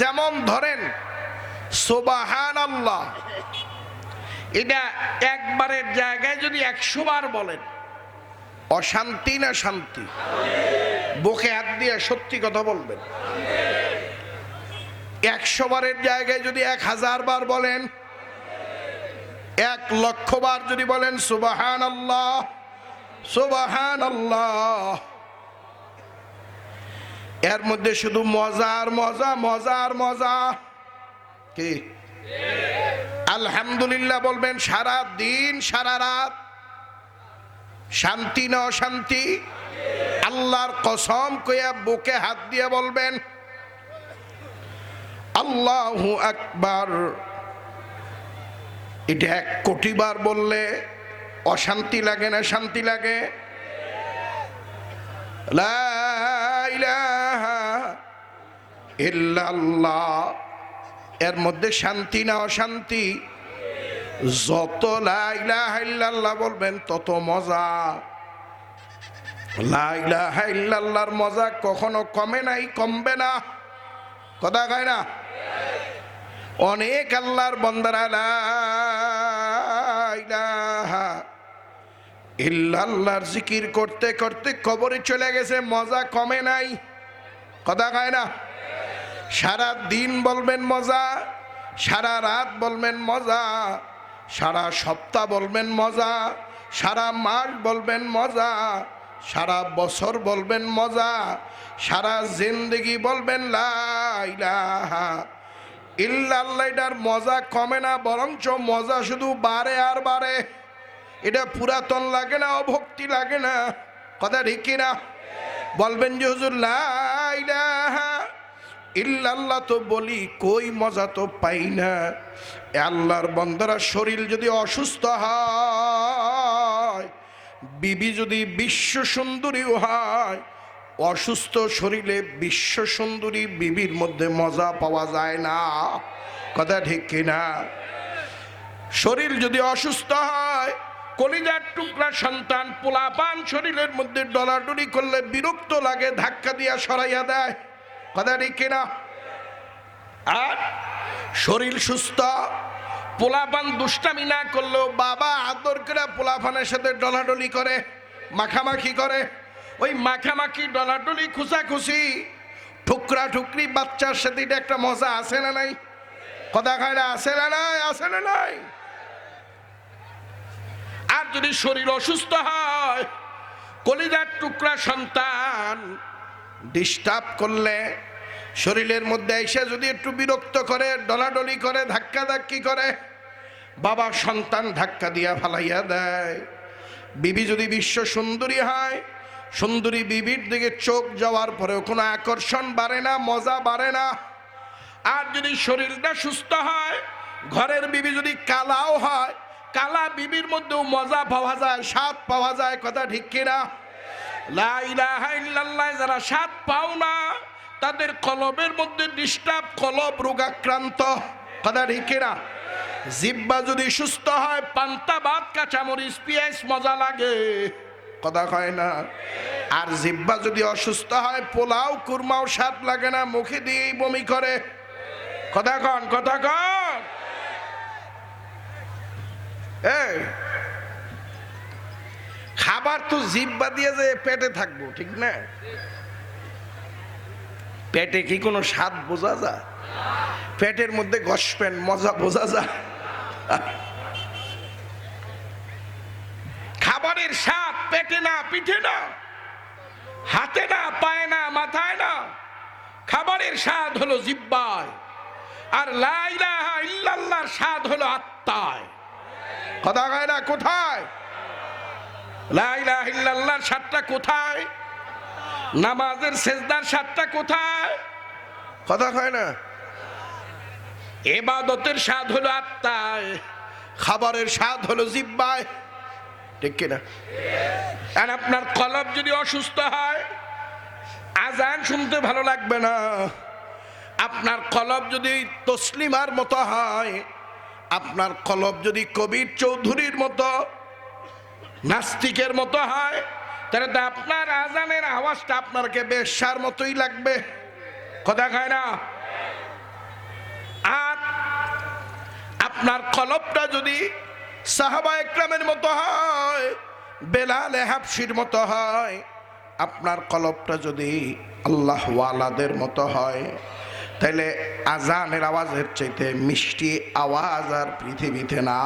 যেমন ধরেন সোবাহান আল্লাহ এটা একবারের জায়গায় যদি একশো বার বলেন, অশান্তি না শান্তি? বুকে হাত দিয়ে সত্যি কথা বলবেন। একশো বারের জায়গায় যদি এক হাজার বার বলেন, এক লক্ষ বার যদি বলেন সুবাহান আল্লাহ সুবাহান আল্লাহ এর মধ্যে শুধু মজার মজা মজার মজা। কি? আলহামদুলিল্লাহ বলবেন, সারা দিন, সারা রাত। শান্তি না অশান্তি? আল্লাহর কসম কইয়া বুকে হাত দিয়ে বলবেন, আল্লাহু আকবার। এটা এক কোটি বার বললে অশান্তি লাগে না, শান্তি লাগে? লা ইল্লাল্লাহ। এর মধ্যে শান্তি না অশান্তি? যত লা ইলাহা বলবেন, তত মজা। লা ইলাহা মজা কখনো কমে নাই, কমবে না। কথা কয় না? অনেক আল্লাহর বন্দারা ইল্লাল্লাহর জিকির করতে করতে কবরে চলে গেছে, মজা কমে নাই। কথা কয় না? সারা দিন বলবেন মজা, সারা রাত বলবেন মজা, সারা সপ্তাহ বলবেন মজা, সারা মাস বলবেন মজা, সারা বছর বলবেন মজা, সারা জিন্দগি বলবেন লা ইলাহা ইল্লাল্লাহ। এটার মজা কমে না, বরঞ্চ মজা শুধু বাড়ে আর বাড়ে। এটা পুরাতন লাগে না, অভক্তি লাগে না। কথা ঠিক না বলবেন যে হুজুর লা ইলাহা ইল্লাল্লাহ তো বলি, কই মজা তো পাই না। আল্লাহর বন্দারা শরীর যদি অসুস্থ হয়, বিবি যদি বিশ্ব সুন্দরীও হয়, অসুস্থ শরীরে বিশ্ব সুন্দরী বিবির মধ্যে মজা পাওয়া যায় না। কথা ঠিক কিনা শরীর যদি অসুস্থ হয়, কলিজার টুকরা সন্তান পোলাপান শরীরের মধ্যে ডলাডলি করলে বিরক্ত লাগে, ধাক্কা দিয়া সরাইয়া দেয়। কথা ঠিক কিনা? আর শরীর সুস্থ, পোলাপান দুষ্টামি না করলেও বাবা আদর করে পোলাপানের সাথে ডলাডলি করে, মাখামাখি করে। ওই মাখামাখি, ডলাডলি খুশাখুশি ঠুকরা ঠুকরি বাচ্চার সাথে একটা মজা আছে না নাই? কথা খায় না, আছে না নাই? আছে না নাই? আর যদি শরীর অসুস্থ হয়, কলিজার টুকরা সন্তান ডিস্টার্ব করলে শরীরের মধ্যে এসে যদি একটু বিরক্ত করে, ডলাডলি করে ধাক্কা ধাক্কি করে বাবা সন্তান ধাক্কা দিয়া ফালাইয়া দেয়। বিবি যদি বিশ্ব সুন্দরী হয়, সুন্দরী বিবির দিকে চোখ যাওয়ার পরেও কোনো আকর্ষণ বাড়ে না, মজা বাড়ে না। আর যদি শরীরটা সুস্থ হয়, ঘরের বিবি যদি কালাও হয়, কালা বিবির মধ্যেও মজা পাওয়া যায়, স্বাদ পাওয়া যায়, কথা ঠিক কিনা? যারা স্বাদ পাও না, তাদের কলবের মধ্যে ডিস্টার্ব কলব রোগাক্রান্ত। কথা ঠিক জিব্বা যদি সুস্থ হয়, পান্তা, ভাত, কাঁচামরিচ, পেঁয়াজ, মজা লাগে। কথা কয় না? আর জিব্বা যদি অসুস্থ হয়, পোলাও, কুরমাও স্বাদ লাগে না, মুখে দিয়েই বমি করে। কথা কন কথা কন। এই খাবার তো জিব্বা দিয়ে যে পেটে থাকব, ঠিক না? পেটে কি কোনো স্বাদ বোঝা যায়? পেটের মধ্যে গসপেন মজা বোঝা যায়। খাবারের স্বাদ পেটে না, পিঠে না, হাতে না, পায়ে না, মাথায় না। খাবারের স্বাদ হলো জিব্বায়, আর লাইলাহা ইল্লাল্লাহর স্বাদ হলো আত্মায়। কথা কয় না, কোথায়? লাইলাহা ইল্লাল্লাহর স্বাদটা কোথায়? নামাজের সেজদার স্বাদটা কোথায়? কথা কয় না। এবাদতের স্বাদ হলো আত্মায় খাবারের স্বাদ হলো জিব্বায়। ঠিক কিনা? আর আপনার কলব যদি অসুস্থ হয় আজান শুনতে ভালো লাগবে না। আপনার কলব যদি তসলিমার মতো হয় আপনার কলব যদি কবির চৌধুরীর মতো নাস্তিকের মতো হয়। তাহলে তো আপনার আজানের আওয়াজটা আপনারকে বেশার মতোই লাগবে। কথা খায় না? আর আপনার কলপটা যদি সাহাবা একরামের মতো হয়, বেলাল হাফসির মতো হয়, আপনার কলপটা যদি আল্লাহ ওয়ালাদের মতো হয়, তাহলে আজানের আওয়াজের চাইতে মিষ্টি আওয়াজ আর পৃথিবীতে না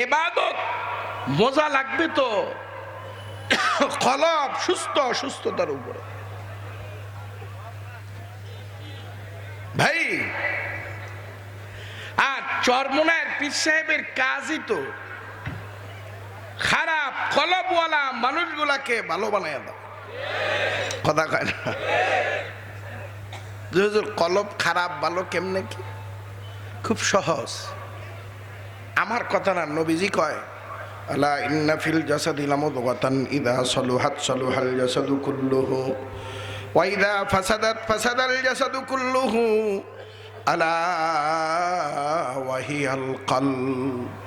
এবাদত, মজা লাগবে তো। কলব সুস্থ অসুস্থতার উপরে। ভাই, আর চরমনায়ের পীর সাহেবের কাজই তো খারাপ, কলবওয়ালা মানুষগুলাকে ভালো বানায় দাও। কথা কয় না। কলব খারাপ, ভালো কেমনে কি? খুব সহজ। আমার কথা না নবীজি কয়, আলা ইন্না ফিল জাসাদি লামুদগাতান ইদা সলুহাত সলুহাল জাসাদু কুল্লুহু, ওয়া ইদা ফাসাদাত ফাসাদাল জাসাদু কুল্লুহু, আলা ওয়াহিয়াল কলব